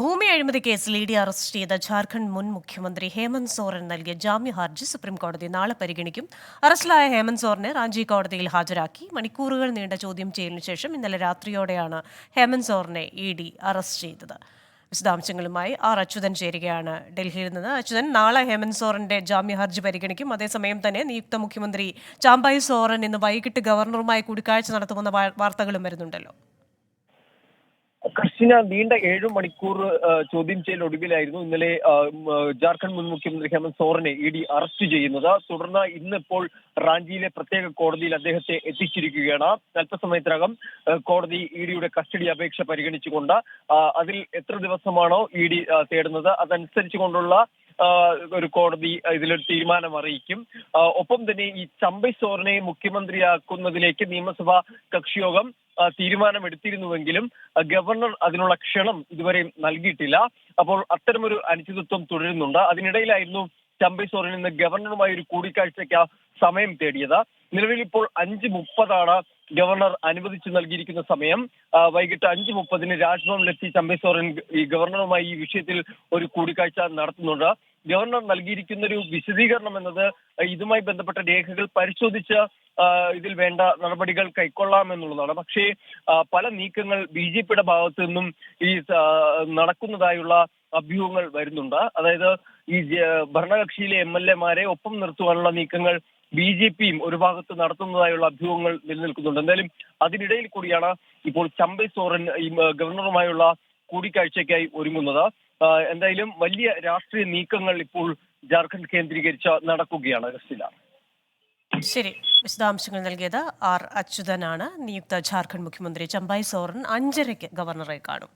ഭൂമി അഴിമതി കേസിൽ ഇ ഡി അറസ്റ്റ് ചെയ്ത ജാർഖണ്ഡ് മുൻ മുഖ്യമന്ത്രി ഹേമന്ത് സോറൻ നൽകിയ ജാമ്യ ഹർജി സുപ്രീംകോടതി നാളെ പരിഗണിക്കും. അറസ്റ്റിലായ ഹേമന്ത് സോറിനെ റാഞ്ചി കോടതിയിൽ ഹാജരാക്കി. മണിക്കൂറുകൾ നീണ്ട ചോദ്യം ചെയ്യലിനു ശേഷം ഇന്നലെ രാത്രിയോടെയാണ് ഹേമന്ത് സോറിനെ ഇ ഡി അറസ്റ്റ് ചെയ്തത്. വിശദാംശങ്ങളുമായി ആർ അച്യുതൻ ചേരുകയാണ് ഡൽഹിയിൽ നിന്ന്. അച്യുതൻ നാളെ ഹേമന്ത് സോറന്റെ ജാമ്യ ഹർജി പരിഗണിക്കും. അതേസമയം തന്നെ നിയുക്ത മുഖ്യമന്ത്രി ചാമ്പായി സോറൻ ഇന്ന് വൈകിട്ട് ഗവർണറുമായി കൂടിക്കാഴ്ച നടത്തുമെന്ന വാർത്തകളും വരുന്നുണ്ടല്ലോ. കൃഷ്ണ നീണ്ട ഏഴു മണിക്കൂർ ചോദ്യം ചെയ്യൽ ഒടുവിലായിരുന്നു ഇന്നലെ ജാർഖണ്ഡ് മുൻ മുഖ്യമന്ത്രി ഹേമന്ത് സോറനെ ഇ ഡി അറസ്റ്റ് ചെയ്യുന്നത്. തുടർന്ന് ഇന്നിപ്പോൾ റാഞ്ചിയിലെ പ്രത്യേക കോടതിയിൽ അദ്ദേഹത്തെ എത്തിച്ചിരിക്കുകയാണ്. അല്പസമയത്തിനകം കോടതി ഇ ഡിയുടെ കസ്റ്റഡി അപേക്ഷ പരിഗണിച്ചുകൊണ്ട് അതിൽ എത്ര ദിവസമാണോ ഇ ഡി തേടുന്നത് അതനുസരിച്ചുകൊണ്ടുള്ള ഒരു കോടതി ഇതിലൊരു തീരുമാനം അറിയിക്കും ഒപ്പം തന്നെ ഈ ചമ്പൈ സോറിനെ മുഖ്യമന്ത്രിയാക്കുന്നതിലേക്ക് നിയമസഭാ കക്ഷിയോഗം തീരുമാനമെടുത്തിരുന്നുവെങ്കിലും ഗവർണർ അതിനുള്ള ക്ഷണം ഇതുവരെ നൽകിയിട്ടില്ല. അപ്പോൾ അത്തരമൊരു അനിശ്ചിതത്വം തുടരുന്നുണ്ട്. അതിനിടയിലായിരുന്നു ചമ്പൈ സോറിൽ നിന്ന് ഗവർണറുമായി ഒരു കൂടിക്കാഴ്ചയ്ക്ക് സമയം തേടിയത്. നിലവിൽ ഇപ്പോൾ അഞ്ച് മുപ്പതാണ് ഗവർണർ അനുവദിച്ചു നൽകിയിരിക്കുന്ന സമയം. വൈകിട്ട് അഞ്ച് മുപ്പതിന് രാജ്ഭവനിലെത്തി ചമ്പൈ ഈ ഗവർണറുമായി ഈ വിഷയത്തിൽ ഒരു കൂടിക്കാഴ്ച നടത്തുന്നുണ്ട്. ഗവർണർ നൽകിയിരിക്കുന്ന ഒരു വിശദീകരണം എന്നത് ഇതുമായി ബന്ധപ്പെട്ട രേഖകൾ പരിശോധിച്ച് ഇതിൽ വേണ്ട നടപടികൾ കൈക്കൊള്ളാം എന്നുള്ളതാണ്. പക്ഷേ പല നീക്കങ്ങൾ ബി ജെ പിയുടെ ഭാഗത്തു നിന്നും ഈ നടക്കുന്നതായുള്ള അഭ്യൂഹങ്ങൾ വരുന്നുണ്ട്. അതായത് ഈ ഭരണകക്ഷിയിലെ എം എൽ എമാരെ ഒപ്പം നിർത്തുവാനുള്ള നീക്കങ്ങൾ ബി ജെ പിയും ഒരു ഭാഗത്ത് നടത്തുന്നതായുള്ള അഭ്യൂഹങ്ങൾ നിലനിൽക്കുന്നുണ്ട്. എന്തായാലും അതിനിടയിൽ കൂടിയാണ് ഇപ്പോൾ ചമ്പൈ സോറൻ ഈ ഗവർണറുമായുള്ള കൂടിക്കാഴ്ചയ്ക്കായി ഒരുങ്ങുന്നത്. എന്തായാലും വലിയ രാഷ്ട്രീയ നീക്കങ്ങൾ ഇപ്പോൾ ജാർഖണ്ഡ് കേന്ദ്രീകരിച്ച നടക്കുകയാണ് ക്രിസ്റ്റില ശരി. വിശദാംശങ്ങൾ നൽകിയത് ആർ അച്യുതനാണ്. നിയുക്ത ജാർഖണ്ഡ് മുഖ്യമന്ത്രി ചമ്പായി സോറൻ അഞ്ചരയ്ക്ക് ഗവർണറെ കാണും.